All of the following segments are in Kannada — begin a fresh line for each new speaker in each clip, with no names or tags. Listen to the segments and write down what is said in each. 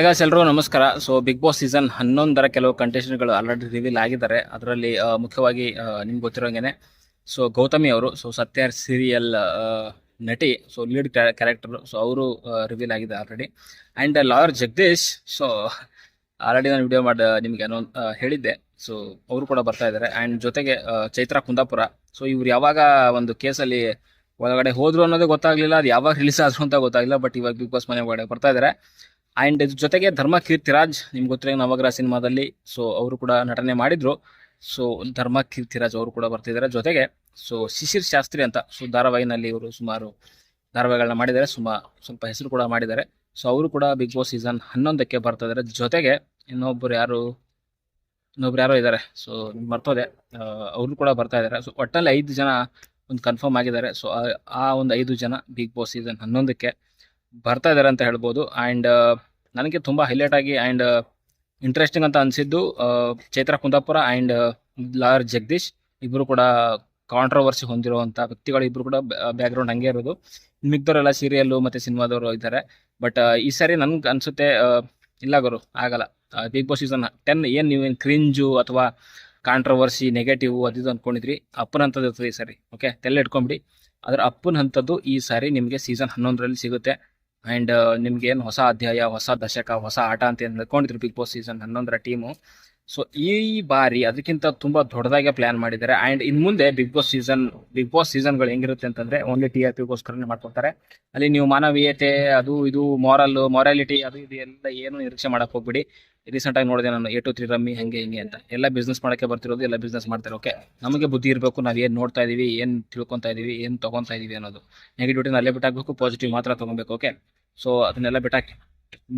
ಈಗ ಎಲ್ರಿಗೂ ನಮಸ್ಕಾರ. ಸೊ ಬಿಗ್ ಬಾಸ್ ಸೀಸನ್ ಹನ್ನೊಂದರ ಕೆಲವು ಕಂಟೆಸ್ಟೆಂಟ್ಗಳು ಆಲ್ರೆಡಿ ರಿವೀಲ್ ಆಗಿದ್ದಾರೆ. ಅದರಲ್ಲಿ ಮುಖ್ಯವಾಗಿ ನಿಮ್ಗೆ ಗೊತ್ತಿರೋಂಗೆ ಸೊ ಗೌತಮಿ ಅವರು ಸೊ ಸತ್ಯ ಸೀರಿಯಲ್ ನಟಿ ಸೊ ಲೀಡ್ ಕ್ಯಾರೆಕ್ಟರ್ ಸೊ ಅವರು ರಿವೀಲ್ ಆಗಿದೆ already and lawyer Jagadish so already ನಾನು ವಿಡಿಯೋ ಮಾಡಿ, ನಿಮಗೆ ಅನ್ನೋ ಹೇಳಿದ್ದೆ. ಸೊ ಅವರು ಕೂಡ ಬರ್ತಾ ಇದ್ದಾರೆ. ಆ್ಯಂಡ್ ಜೊತೆಗೆ ಚೈತ್ರ ಕುಂದಾಪುರ ಸೊ ಇವ್ರು ಯಾವಾಗ ಒಂದು ಕೇಸಲ್ಲಿ ಒಳಗಡೆ ಹೋದ್ರು ಅನ್ನೋದೇ ಗೊತ್ತಾಗ್ಲಿಲ್ಲ. ಅದು ಯಾವಾಗ ರಿಲೀಸ್ ಆದ್ರು ಅಂತ ಗೊತ್ತಾಗಿಲ್ಲ ಬಟ್ ಇವಾಗ ಬಿಗ್ ಬಾಸ್ ಮನೆ ಒಳಗಡೆ ಬರ್ತಾ ಇದ್ದಾರೆ. ಆ್ಯಂಡ್ ಇದ್ರ ಜೊತೆಗೆ ಧರ್ಮ ಕೀರ್ತಿರಾಜ್, ನಿಮ್ಗೆ ಗೊತ್ತಿರೋ ನವಗ್ರಹ ಸಿನಿಮಾದಲ್ಲಿ ಸೊ ಅವರು ಕೂಡ ನಟನೆ ಮಾಡಿದರು. ಸೊ ಧರ್ಮ ಕೀರ್ತಿರಾಜ್ ಅವರು ಕೂಡ ಬರ್ತಿದ್ದಾರೆ ಜೊತೆಗೆ. ಸೊ ಶಿಶಿರ್ ಶಾಸ್ತ್ರಿ ಅಂತ ಸೊ ಧಾರಾವಾಹಿನಲ್ಲಿ ಇವರು ಸುಮಾರು ಧಾರಾವಾಹಿಗಳನ್ನ ಮಾಡಿದ್ದಾರೆ ಸುಮಾ ಸ್ವಲ್ಪ ಹೆಸರು ಕೂಡ ಮಾಡಿದ್ದಾರೆ ಸೊ ಅವರು ಕೂಡ ಬಿಗ್ ಬಾಸ್ ಸೀಸನ್ ಹನ್ನೊಂದಕ್ಕೆ ಬರ್ತಾ ಇದ್ದಾರೆ ಜೊತೆಗೆ ಇನ್ನೊಬ್ಬರು ಯಾರು, ಇನ್ನೊಬ್ರು ಯಾರೋ ಇದ್ದಾರೆ ಸೊ ಮರ್ತೋದೆ. ಅವರು ಕೂಡ ಬರ್ತಾ ಇದ್ದಾರೆ ಸೊ ಒಟ್ಟಲ್ಲಿ ಐದು ಜನ ಒಂದು ಕನ್ಫರ್ಮ್ ಆಗಿದ್ದಾರೆ. ಸೊ ಆ ಒಂದು ಐದು ಜನ ಬಿಗ್ ಬಾಸ್ ಸೀಸನ್ ಹನ್ನೊಂದಕ್ಕೆ ಬರ್ತಾ ಇದ್ದಾರೆ ಅಂತ ಹೇಳ್ಬೋದು. ಆ್ಯಂಡ್ ನನಗೆ ತುಂಬ ಹೈಲೈಟ್ ಆಗಿ ಆ್ಯಂಡ್ ಇಂಟ್ರೆಸ್ಟಿಂಗ್ ಅಂತ ಅನಿಸಿದ್ದು ಚೈತ್ರ ಕುಂದಾಪುರ ಆ್ಯಂಡ್ ಲಾಯರ್ ಜಗದೀಶ್ ಇಬ್ಬರು ಕೂಡ ಕಾಂಟ್ರವರ್ಸಿ ಹೊಂದಿರುವಂಥ ವ್ಯಕ್ತಿಗಳು ಇಬ್ಬರು ಕೂಡ ಬ್ಯಾಕ್ಗ್ರೌಂಡ್ ಹಂಗೆ ಇರೋದು. ಮಿಕ್ದವರೆಲ್ಲ ಸೀರಿಯಲ್ಲು ಮತ್ತು ಸಿನಿಮಾದವರು ಇದ್ದಾರೆ. ಬಟ್ ಈ ಸಾರಿ ನನ್ಗೆ ಅನಿಸುತ್ತೆ ಇಲ್ಲ ಗುರು, ಆಗಲ್ಲ. ಬಿಗ್ ಬಾಸ್ ಸೀಸನ್ ಟೆನ್ ಏನು ನೀವೇನು ಕ್ರಿಂಜು ಅಥವಾ ಕಾಂಟ್ರವರ್ಸಿ ನೆಗೆಟಿವ್ ಅದಿದು ಅಂದ್ಕೊಂಡಿದ್ರಿ ಅಪ್ಪನ ಹಂತದ್ದು ಇರ್ತದೆ ಈ ಸಾರಿ ಓಕೆ ತೆಲ್ಲ ಇಟ್ಕೊಂಬಿಡಿ ಅದರ ಅಪ್ಪನ ಹಂತದ್ದು ಈ ಸಾರಿ ನಿಮಗೆ ಸೀಸನ್ ಹನ್ನೊಂದರಲ್ಲಿ ಸಿಗುತ್ತೆ. ಆ್ಯಂಡ್ ನಿಮ್ಗೆ ಏನು ಹೊಸ ಅಧ್ಯಾಯ, ಹೊಸ ದಶಕ, ಹೊಸ ಆಟ ಅಂತ ಏನು ಬಿಗ್ ಬಾಸ್ ಸೀಸನ್ ಹನ್ನೊಂದರ ಟೀಮು ಸೊ ಈ ಬಾರಿ ಅದಕ್ಕಿಂತ ತುಂಬಾ ದೊಡ್ಡದಾಗೆ ಪ್ಲಾನ್ ಮಾಡಿದ್ದಾರೆ. ಅಂಡ್ ಇನ್ ಮುಂದೆ Big Boss season Big Boss ಸೀಸನ್ಗಳು ಹೆಂಗಿರುತ್ತೆ ಅಂತಂದ್ರೆ ಓನ್ಲಿ ಟಿ ಆರ್ ಪಿಗೋಸ್ಕರನೇ ಮಾಡ್ಕೊತಾರೆ ಅಲ್ಲಿ ನೀವು ಮಾನವೀಯತೆ, ಅದು ಇದು ಮಾರಲ್ ಮಾರಾಲಿಟಿ ಅದು ಇದು ಎಲ್ಲ ಏನು ನಿರೀಕ್ಷೆ ಮಾಡಕ್ ಹೋಗ್ಬಿಡಿ. ರೀಸೆಂಟ್ ಆಗಿ ನೋಡಿದೆ ನಾನು ಎ ಟು ತ್ರೀ ರಮ್ಮಿ ಹಂಗೆ ಹಿಂಗೆ ಅಂತ. ಎಲ್ಲ ಬಿಸ್ನೆಸ್ ಮಾಡಕ್ಕೆ ಬರ್ತಿರೋದು, ಎಲ್ಲ ಬಿಸ್ನೆಸ್ ಮಾಡ್ತಾರೆ ಓಕೆ ನಮಗೆ ಬುದ್ಧಿ ಇರಬೇಕು, ನಾವು ಏನು ನೋಡ್ತಾ ಇದೀವಿ, ಏನು ತಿಳ್ಕೊತಾ ಇದೀವಿ, ಏನು ತಗೊಂತಾ ಇದೀವಿ ಅನ್ನೋದು. ನೆಗೆಟಿವಿಟಿನ ಅಲ್ಲೇ ಬಿಟ್ಟಾಗಬೇಕು ಪಾಸಿಟಿವ್ ಮಾತ್ರ ತಗೊಬೇಕು ಓಕೆ ಸೊ ಅದನ್ನೆಲ್ಲ ಬಿಟ್ಟಾಕಿ.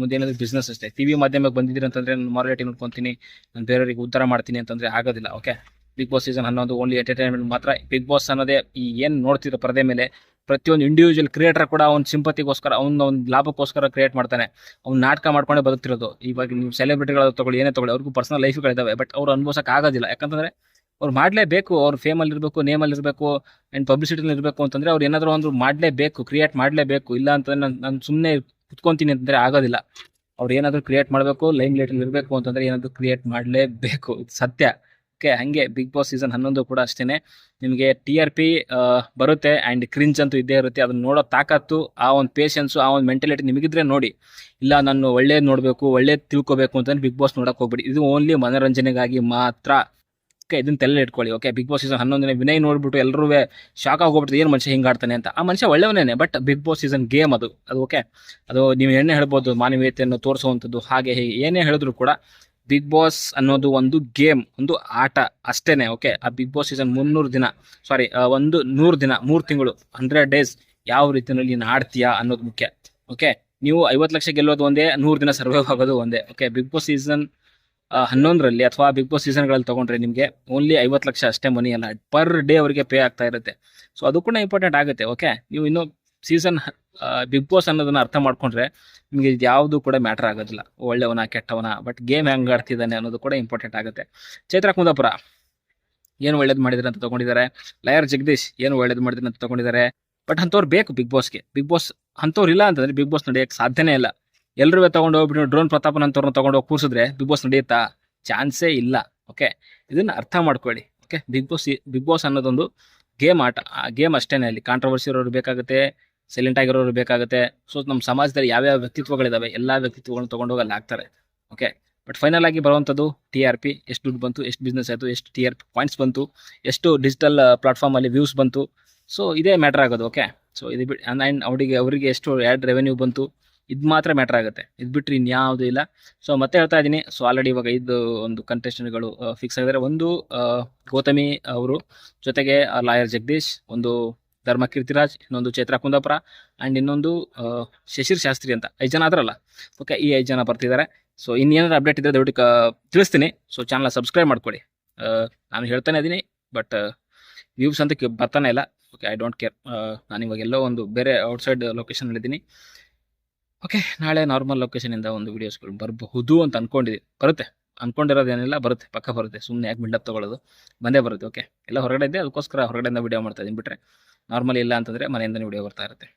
ಮುಂದೆ ಏನಾದ್ರು ಬಿಸ್ನೆಸ್ ಅಷ್ಟೇ. ಟಿವಿ ಮಾಧ್ಯಮಕ್ಕೆ ಬಂದಿದ್ದೀರಿ ಅಂತಂದ್ರೆ ನಾನು ಮಾರಾಟ ನೋಡ್ಕೊತೀನಿ, ನಾನು ಬೇರೆಯವರಿಗೆ ಉದ್ಧಾರ ಮಾಡ್ತೀನಿ ಅಂತಂದ್ರೆ ಆಗೋದಿಲ್ಲ ಓಕೆ ಬಿಗ್ ಬಾಸ್ ಸೀಸನ್ ಹನ್ನೊಂದು ಓನ್ಲಿ ಎಂಟರ್ಟೈನ್ಮೆಂಟ್ ಮಾತ್ರ. ಬಿಗ್ ಬಾಸ್ ಅನ್ನೋದೇ ಈ ಏನು ನೋಡ್ತಿರೋ ಪರದೆ ಮೇಲೆ ಪ್ರತಿಯೊಂದು ಇಂಡಿವಿಜುವಲ್ ಕ್ರಿಯೇಟರ್ ಕೂಡ ಅವ್ನ ಸಿಂಪತಿಗೋಸ್ಕರ ಅವ್ನ ಒಂದು ಲಾಭಕ್ಕೋಸ್ಕರ ಕ್ರಿಯೇಟ್ ಮಾಡ್ತಾನೆ. ಅವ್ನು ನಾಟಕ ಮಾಡ್ಕೊಂಡೇ ಬದುಕ್ತಿರೋದು. ಇವಾಗ ನೀವು ಸೆಲೆಬ್ರಿಟಿಗಳು ತಗೊಳ್ಳಿ, ಏನೇ ತಗೊಳ್ಳಿ, ಅವ್ರಿಗೂ ಪರ್ಸನಲ್ ಲೈಫ್ಗಳಿದ್ದಾವೆ ಬಟ್ ಅವ್ರು ಅನುಭವಿಸಕ್ಕೆ ಆಗೋದಿಲ್ಲ. ಯಾಕಂತಂದ್ರೆ ಅವ್ರು ಮಾಡಲೇಬೇಕು, ಅವ್ರು ಫೇಮಲ್ಲಿ ಇರಬೇಕು ನೇಮಲ್ಲಿ ಇರಬೇಕು ಆ್ಯಂಡ್ ಪಬ್ಲಿಸಿಟಿಲಿ ಇರಬೇಕು ಅಂತಂದರೆ ಅವ್ರು ಏನಾದರೂ ಒಂದು ಮಾಡಲೇಬೇಕು ಕ್ರಿಯೇಟ್ ಮಾಡಲೇಬೇಕು, ಇಲ್ಲ ಅಂತಂದರೆ ನಾನು ನಾನು ಸುಮ್ಮನೆ ಕುತ್ಕೊಂತೀನಿ ಅಂತಂದ್ರೆ ಆಗೋದಿಲ್ಲ. ಅವ್ರು ಏನಾದರೂ ಕ್ರಿಯೇಟ್ ಮಾಡಬೇಕು ಲೈಮ್ ಲೈಟಲ್ಲಿ ಇರಬೇಕು ಅಂತಂದ್ರೆ ಏನಾದರೂ ಕ್ರಿಯೇಟ್ ಮಾಡಲೇಬೇಕು. ಸತ್ಯ. ಓಕೆ ಹಂಗೆ ಬಿಗ್ ಬಾಸ್ ಸೀಸನ್ ಹನ್ನೊಂದು ಕೂಡ ಅಷ್ಟೇ ನಿಮಗೆ ಟಿ ಆರ್ ಪಿ ಬರುತ್ತೆ ಆ್ಯಂಡ್ ಕ್ರಿಂಚ್ ಅಂತೂ ಇದ್ದೇ ಇರುತ್ತೆ. ಅದನ್ನ ನೋಡೋ ತಾಕತ್ತು, ಆ ಒಂದು ಪೇಷನ್ಸು ಆ ಒಂದು ಮೆಂಟಲಿಟಿ ನಿಮಗಿದ್ರೆ ನೋಡಿ. ಇಲ್ಲ, ನಾನು ಒಳ್ಳೇದು ನೋಡಬೇಕು, ಒಳ್ಳೇದು ತಿಳ್ಕೊಬೇಕು ಅಂತಂದ್ರೆ ಬಿಗ್ ಬಾಸ್ ನೋಡೋಕೆ ಹೋಗ್ಬೇಡಿ. ಇದು ಓನ್ಲಿ ಮನೋರಂಜನೆಗಾಗಿ ಮಾತ್ರ. ಓಕೆ, ಇದನ್ನ ತಲೆ ಇಟ್ಕೊಳ್ಳಿ. ಓಕೆ ಬಿಗ್ ಬಾಸ್ ಸೀಸನ್ ಹನ್ನೊಂದನೇ ವಿನಯ್ ನೋಡ್ಬಿಟ್ಟು ಎಲ್ಲರೂ ಶಾಕ್ ಆಗೋಗ್ಬಿಡ್ತು ಏನು ಮನುಷ್ಯ ಹಿಂಗೆ ಆಡ್ತಾನೆ ಅಂತ. ಆ ಮನುಷ್ಯ ಒಳ್ಳೆಯವನೇನೆ but Big Boss season game ಅದು. ಅದು ಓಕೆ? ಅದು ನೀವು ಏನೇ ಹೇಳ್ಬೋದು, ಮಾನವೀಯತೆಯನ್ನು ತೋರಿಸುವಂಥದ್ದು ಹಾಗೆ ಹೀಗೆ. ಏನೇ ಹೇಳಿದ್ರು ಕೂಡ ಬಿಗ್ ಬಾಸ್ ಅನ್ನೋದು ಒಂದು ಗೇಮ್ ಒಂದು ಆಟ ಅಷ್ಟೇನೆ, ಓಕೆ? ಆ ಬಿಗ್ ಬಾಸ್ ಸೀಸನ್ ಮುನ್ನೂರು ದಿನ ಸಾರಿ ಒಂದು ನೂರು ದಿನ, ಮೂರು ತಿಂಗಳು ಹಂಡ್ರೆಡ್ ಡೇಸ್ ಯಾವ ರೀತಿಯಲ್ಲಿ ನೀನು ಆಡ್ತೀಯಾ ಅನ್ನೋದು ಮುಖ್ಯ, ಓಕೆ? ನೀವು ಐವತ್ತು ಲಕ್ಷ ಗೆಲ್ಲೋದು ಒಂದೇ, ನೂರು ದಿನ ಸರ್ವೈವ್ ಆಗೋದು ಒಂದೇ, ಓಕೆ? ಬಿಗ್ ಬಾಸ್ ಸೀಸನ್ ಹನ್ನೊಂದರಲ್ಲಿ ಅಥವಾ ಬಿಗ್ ಬಾಸ್ ಸೀಸನ್ಗಳಲ್ಲಿ ತಗೊಂಡ್ರೆ ನಿಮಗೆ ಓನ್ಲಿ ಐವತ್ತು ಲಕ್ಷ ಅಷ್ಟೇ ಮನಿ ಅಲ್ಲ ಪರ್ ಡೇ ಅವರಿಗೆ ಪೇ ಆಗ್ತಾ ಇರುತ್ತೆ. ಸೊ ಅದು ಕೂಡ ಇಂಪಾರ್ಟೆಂಟ್ ಆಗುತ್ತೆ ಓಕೆ ನೀವು ಇನ್ನೂ ಸೀಸನ್ ಬಿಗ್ ಬಾಸ್ ಅನ್ನೋದನ್ನ ಅರ್ಥ ಮಾಡ್ಕೊಂಡ್ರೆ ನಿಮಗೆ ಇದು ಯಾವುದು ಕೂಡ ಮ್ಯಾಟರ್ ಆಗೋದಿಲ್ಲ. ಒಳ್ಳೆಯವನ, ಕೆಟ್ಟವನ ಬಟ್ ಗೇಮ್ ಹೆಂಗೆ ಆಡ್ತಿದ್ದಾನೆ ಅನ್ನೋದು ಕೂಡ ಇಂಪಾರ್ಟೆಂಟ್ ಆಗುತ್ತೆ. ಚೈತ್ರ ಕುಂದಾಪುರ, ಏನು ಒಳ್ಳೇದು ಮಾಡಿದ್ರೆ ಅಂತ ತಗೊಂಡಿದ್ದಾರೆ. ಲಯರ್ ಜಗದೀಶ್, ಏನು ಒಳ್ಳೇದು ಮಾಡಿದ್ರೆ ಅಂತ ತೊಗೊಂಡಿದ್ದಾರೆ. ಬಟ್ ಅಂಥವ್ರು ಬೇಕು ಬಿಗ್ ಬಾಸ್ಗೆ ಬಿಗ್ ಬಾಸ್ ಅಂಥವ್ರು ಇಲ್ಲ ಅಂತಂದ್ರೆ ಬಿಗ್ ಬಾಸ್ ನಡೆಯೋಕ್ಕೆ ಸಾಧ್ಯನೇ ಇಲ್ಲ. ಎಲ್ಲರೂ ತಗೊಂಡು ಹೋಗ್ಬಿಟ್ಟು ಡ್ರೋನ್ ಪ್ರತಾಪನ್ ಅಂತವ್ರನ್ನ ತಗೊಂಡು ಹೋಗಿ ಕೂರಿಸಿದ್ರೆ ಬಿಗ್ ಬಾಸ್ ನಡೆಯುತ್ತಾ ಚಾನ್ಸೇ ಇಲ್ಲ ಓಕೆ ಇದನ್ನ ಅರ್ಥ ಮಾಡ್ಕೊಳ್ಳಿ okay Big Boss Big Boss ಅನ್ನೋದೊಂದು ಗೇಮ್ ಆಟ, ಆ ಗೇಮ್ ಅಷ್ಟೇ ಅಲ್ಲಿ ಕಾಂಟ್ರವರ್ಸಿ ಇರೋರು ಬೇಕಾಗುತ್ತೆ ಸೈಲೆಂಟ್ ಆಗಿರೋರು ಬೇಕಾಗುತ್ತೆ. ಸೊ ನಮ್ಮ ಸಮಾಜದಲ್ಲಿ ಯಾವ್ಯಾವ ವ್ಯಕ್ತಿತ್ವಗಳಿದಾವೆ, ಎಲ್ಲ ವ್ಯಕ್ತಿತ್ವಗಳನ್ನ ತೊಗೊಂಡೋಗಿ ಅಲ್ಲಿ ಹಾಕ್ತಾರೆ ಓಕೆ ಬಟ್ ಫೈನಲ್ ಆಗಿ ಬರುವಂಥದ್ದು ಟಿ ಆರ್ ಪಿ ಎಷ್ಟು ದುಡ್ಡು ಬಂತು, ಎಷ್ಟು ಬಿಸ್ನೆಸ್ ಆಯಿತು, ಎಷ್ಟು ಟಿ ಆರ್ ಪಿ ಪಾಯಿಂಟ್ಸ್ ಬಂತು, ಎಷ್ಟು ಡಿಜಿಟಲ್ ಪ್ಲಾಟ್ಫಾರ್ಮಲ್ಲಿ ವ್ಯೂಸ್ ಬಂತು. ಸೊ ಇದೇ ಮ್ಯಾಟ್ರ್ ಆಗೋದು ಓಕೆ ಸೊ ಇದು ಬಿಟ್ಟು ಆ್ಯಂಡ್ ಅವರಿಗೆ ಅವರಿಗೆ ಎಷ್ಟು ಆ್ಯಡ್ ರೆವೆನ್ಯೂ ಬಂತು ಇದು ಮಾತ್ರ ಮ್ಯಾಟ್ರ್ ಆಗುತ್ತೆ. ಇದು ಬಿಟ್ಟರೆ ಇನ್ಯಾವುದೂ ಇಲ್ಲ. ಸೊ ಮತ್ತೆ ಹೇಳ್ತಾ ಇದ್ದೀನಿ. ಸೊ ಆಲ್ರೆಡಿ ಇವಾಗ ಇದು ಒಂದು ಕಂಟೆಸ್ಟೆಂಟ್ಗಳು ಫಿಕ್ಸ್ ಆಗಿದ್ದಾರೆ ಒಂದು ಗೌತಮಿ ಅವರು, ಜೊತೆಗೆ ಲಾಯರ್ ಜಗದೀಶ್, ಒಂದು ಧರ್ಮ ಕೀರ್ತಿರಾಜ್ ಇನ್ನೊಂದು ಚೈತ್ರ ಕುಂದಾಪುರ ಆ್ಯಂಡ್ ಇನ್ನೊಂದು ಶಶಿರ್ ಶಾಸ್ತ್ರಿ ಅಂತ. ಐದು ಜನ ಆದ್ರಲ್ಲ. ಓಕೆ ಈ ಐದು ಜನ ಬರ್ತಿದ್ದಾರೆ. ಸೊ ಇನ್ನೇನಾದ್ರು ಅಪ್ಡೇಟ್ ಇದ್ದರೆ ದಯವಿಟ್ಟು ತಿಳಿಸ್ತೀನಿ. ಸೊ ಚಾನಲ್ ಸಬ್ಸ್ಕ್ರೈಬ್ ಮಾಡ್ಕೊಳ್ಳಿ ನಾನು ಹೇಳ್ತಾನೆ ಇದ್ದೀನಿ ಬಟ್ ವ್ಯೂಸ್ ಅಂತ ಬರ್ತಾನೆ ಇಲ್ಲ. ಓಕೆ ಐ ಡೋಂಟ್ ಕೇರ್ ನಾನು ಇವಾಗ ಎಲ್ಲೋ ಒಂದು ಬೇರೆ ಔಟ್ಸೈಡ್ ಲೊಕೇಶನಲ್ಲಿದ್ದೀನಿ ಓಕೆ, ನಾಳೆ ನಾರ್ಮಲ್ ಲೊಕೇಶನಿಂದ ಒಂದು ವೀಡಿಯೋಸ್ಗಳು ಬರಬಹುದು ಅಂತ ಅಂದ್ಕೊಂಡಿದ್ದೀನಿ ಬರುತ್ತೆ. ಅನ್ಕೊಂಡಿರೋದೇನಿಲ್ಲ ಬರುತ್ತೆ. ಪಕ್ಕ ಬರುತ್ತೆ. ಸುಮ್ಮನೆ ಯಾಕೆ ಬಿಲ್ಡಪ್ ತಗೊಳ್ಳೋದು ಬಂದೇ ಬರುತ್ತೆ. ಓಕೆ. ಎಲ್ಲ ಹೊರಗಡೆ ಇದೆ. ಅದಕ್ಕೋಸ್ಕರ ಹೊರಗಡೆಯಿಂದ ವಿಡಿಯೋ ಮಾಡ್ತಾ ಇದ್ದೀನಿ ಬಿಟ್ರೆ. ನಾರ್ಮಲ್ ಇಲ್ಲ ಅಂತಂದರೆ ಮನೆಯಿಂದನೇ ವಿಡಿಯೋ ಬರ್ತಾ ಇರುತ್ತೆ.